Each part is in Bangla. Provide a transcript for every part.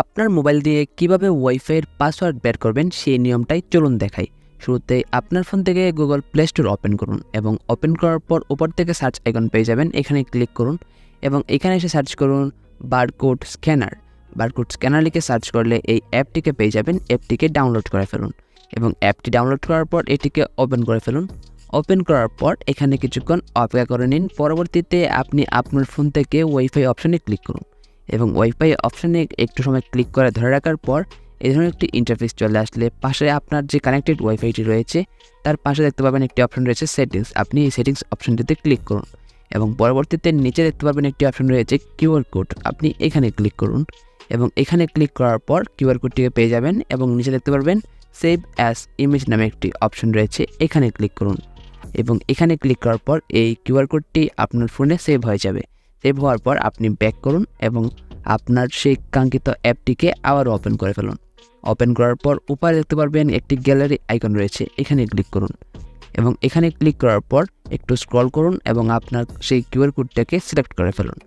আপনার মোবাইল দিয়ে কীভাবে ওয়াইফাইয়ের পাসওয়ার্ড বের করবেন সেই নিয়মটাই চলুন দেখাই। শুরুতে আপনার ফোন থেকে গুগল প্লে স্টোর ওপেন করুন এবং ওপেন করার পর উপর থেকে সার্চ আইকন পেয়ে যাবেন। এখানে ক্লিক করুন এবং এখানে এসে সার্চ করুন বারকোড স্ক্যানার বারকোড স্ক্যানার লিখে সার্চ করলে এই অ্যাপটিকে পেয়ে যাবেন। অ্যাপটিকে ডাউনলোড করে ফেলুন এবং অ্যাপটি ডাউনলোড করার পর এটিকে ওপেন করে ফেলুন। ওপেন করার পর এখানে কিছুক্ষণ অপেক্ষা করে নিন। পরবর্তীতে আপনি আপনার ফোন থেকে ওয়াইফাই অপশানে ক্লিক করুন। এবং ওয়াইফাই অপশানে একটু সময় ক্লিক করে ধরে রাখার পর এই ধরনের একটি ইন্টারফেস চলে আসলে পাশে আপনার যে কানেক্টেড ওয়াইফাইটি রয়েছে, তার পাশে দেখতে পাবেন একটি অপশন রয়েছে সেটিংস আপনি এই সেটিংস অপশনটিতে ক্লিক করুন এবং পরবর্তীতে নিচে দেখতে পাবেন একটি অপশন রয়েছে কিউআর কোড আপনি এখানে ক্লিক করুন এবং এখানে ক্লিক করার পর কিউআর কোডটিকে পেয়ে যাবেন এবং নিচে দেখতে পারবেন সেভ অ্যাস ইমেজ নামে একটি অপশন রয়েছে, এখানে ক্লিক করুন এবং এখানে ক্লিক করার পর এই কিউআর কোডটি আপনার ফোনে সেভ হয়ে যাবে। সেভ হওয়ার পর আপনি ব্যাক করুন এবং আপনার সেই কাঙ্ক্ষিত অ্যাপটিকে আবার ওপেন করে ফেলুন। ওপেন করার পর উপরে দেখতে পারবেন একটি গ্যালারি আইকন রয়েছে, এখানে ক্লিক করুন। এবং এখানে ক্লিক করার পর একটু স্ক্রল করুন এবং আপনার সেই কিউআর কোডটাকে সিলেক্ট করে ফেলুন।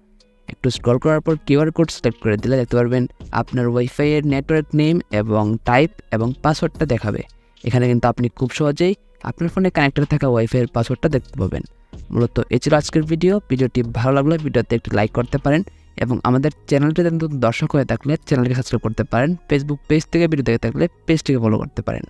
একটু স্ক্রল করার পর কিউআর কোড সিলেক্ট করে দিলে দেখতে পারবেন আপনার ওয়াইফাইয়ের নেটওয়ার্ক নেম এবং টাইপ এবং পাসওয়ার্ডটা দেখাবে। এখানে কিন্তু আপনি খুব সহজেই আপনার ফোনে কানেক্টেড থাকা ওয়াইফাইয়ের পাসওয়ার্ডটা দেখতে পাবেন। মূলত এ ছিল আজকের ভিডিও ভিডিওটি ভালো লাগলে ভিডিওতে একটি লাইক করতে পারেন এবং আমাদের চ্যানেলটিতে নতুন দর্শক হয়ে থাকলে চ্যানেলকে সাবস্ক্রাইব করতে পারেন। ফেসবুক পেজ থেকে ভিডিও দেখে থাকলে পেজটিকে ফলো করতে পারেন।